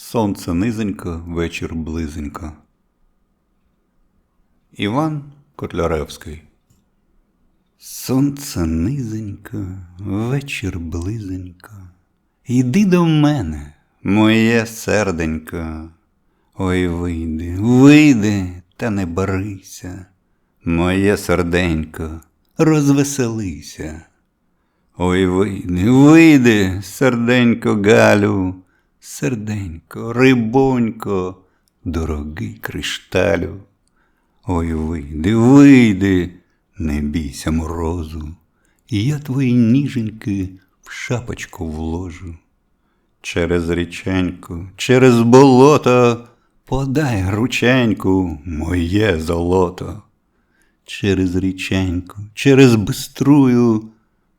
Сонце низенько, вечір близенько. Іван Котляревський. Сонце низенько, вечір близенько. Іди до мене, моє серденько. Ой, вийди, вийди, та не барися, моє серденько, розвеселися. Ой, вийди, вийди, серденько Галю, серденько, рибонько, дорогий кришталю. Ой, вийди, вийди, не бійся морозу, і я твої ніженьки в шапочку вложу. Через річеньку, через болото подай рученьку, моє золото. Через річеньку, через биструю,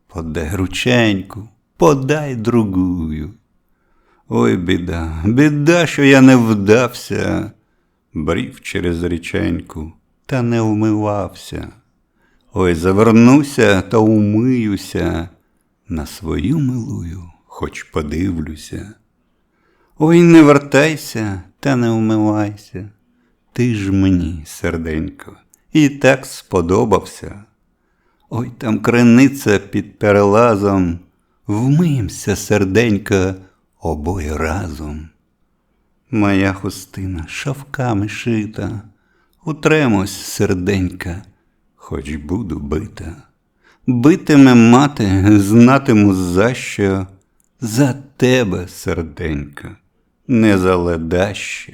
подай рученьку, подай другую. Ой, біда, біда, що я не вдався, брів через річеньку, та не вмивався. Ой, завернуся та умиюся, на свою милую, хоч подивлюся. Ой, не вертайся та не вмивайся, ти ж мені, серденько, і так сподобався. Ой, там криниця під перелазом, вмиємося, серденько, обоє разом. Моя хустина шовками шита, утремось, серденька, хоч буду бита. Битиме мати, знатиму за що, за тебе, серденька, не за ледащо.